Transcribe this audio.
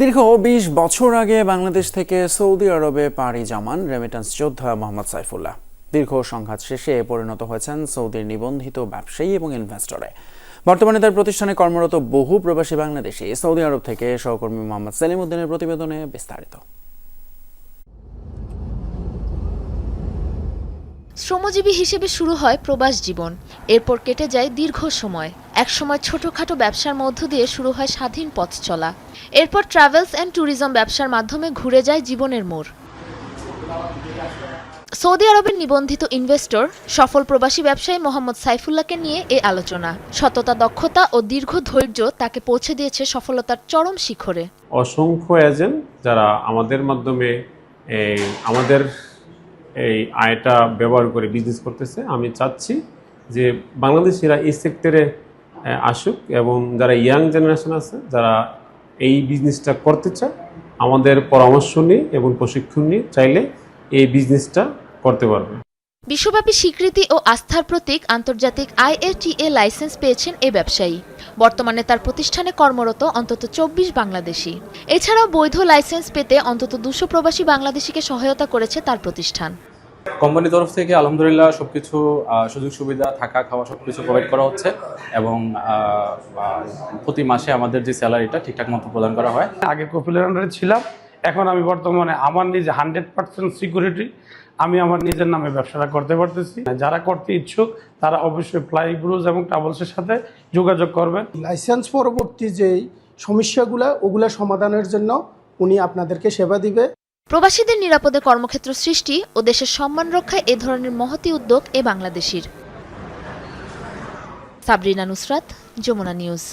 দীর্ঘ বিশ বছর আগে বাংলাদেশ থেকে সৌদি আরবে পাড়ি জমান রেমিটেন্স যোদ্ধা মোহাম্মদ সাইফুল্লাহ। দীর্ঘ সংঘাত শেষে পরিণত হয়েছেন সৌদির নিবন্ধিত ব্যবসায়ী এবং ইনভেস্টরে বর্তমানে তার প্রতিষ্ঠানে কর্মরত বহু প্রবাসী বাংলাদেশি সৌদি আরব থেকে সহকর্মী মোহাম্মদ সেলিম উদ্দিনের প্রতিবেদনে বিস্তারিত। শ্রমজীবী হিসেবে শুরু হয় প্রবাস জীবন। এরপর কেটে যায় দীর্ঘ সময়। একসময় ছোটখাটো ব্যবসার মধ্য দিয়ে শুরু হয় স্বাধীন পথ চলা। এরপর ট্রাভেলস অ্যান্ড ট্যুরিজম ব্যবসার মাধ্যমে ঘুরে যায় জীবনের মোড়। সৌদি আরবের নিবন্ধিত ইনভেস্টর সফল প্রবাসী ব্যবসায়ী মোহাম্মদ সাইফুল্লাহকে নিয়ে এ আলোচনা। সততা, দক্ষতা ও দীর্ঘ ধৈর্য তাকে পৌঁছে দিয়েছে সফলতার চরম শিখরে। অসংখ্য এজেন্ট যারা আমাদের মাধ্যমে আমাদের এই আয়টা ব্যবহার করে বিজনেস করতেছে। আমি চাচ্ছি যে বাংলাদেশিরা এই সেক্টরে আসুক এবং যারা ইয়াং জেনারেশন আছে, যারা এই বিজনেসটা করতে চায়, আমাদের পরামর্শ নিয়ে এবং প্রশিক্ষণ নিয়ে চাইলে এই বিজনেসটা করতে পারবে। বিশ্বব্যাপী স্বীকৃতি ও আস্থার প্রতীক আন্তর্জাতিক আইএটিএ লাইসেন্স পেয়েছেন এ ব্যবসায়ী। বর্তমানে তার প্রতিষ্ঠানে কর্মরত অন্তত চব্বিশ বাংলাদেশি। এছাড়াও বৈধ লাইসেন্স পেতে অন্তত দুশো প্রবাসী বাংলাদেশিকে সহায়তা করেছে তার প্রতিষ্ঠান। কোম্পানির তরফ থেকে আলহামদুলিল্লাহ সবকিছু সুযোগ সুবিধা থাকা খাওয়া সব কিছু প্রোভাইড করা হচ্ছে এবং প্রতি মাসে আমাদের যে স্যালারিটা ঠিকঠাক মতো প্রদান করা হয়। আগে কপিলের আন্ডারে ছিলাম এখন আমি বর্তমানে আমার নিজে হান্ড্রেড পার্সেন্ট সিকিউরিটি আমি আমার নিজের নামে ব্যবসাটা করতে পারতেছি। যারা করতে ইচ্ছুক তারা অবশ্যই ফ্লাই ব্রুজ এবং ট্রাভেলসের সাথে যোগাযোগ করবেন। লাইসেন্স পরবর্তী যেই সমস্যাগুলো ওগুলো সমাধানের জন্য উনি আপনাদেরকে সেবা দিবে। প্রবাসীদের নিরাপদে কর্মক্ষেত্র সৃষ্টি ও দেশের সম্মান রক্ষায় এ ধরনের মহতি উদ্যোগ এ বাংলাদেশির। সাবরিনা নুসরাত, যমুনা নিউজ।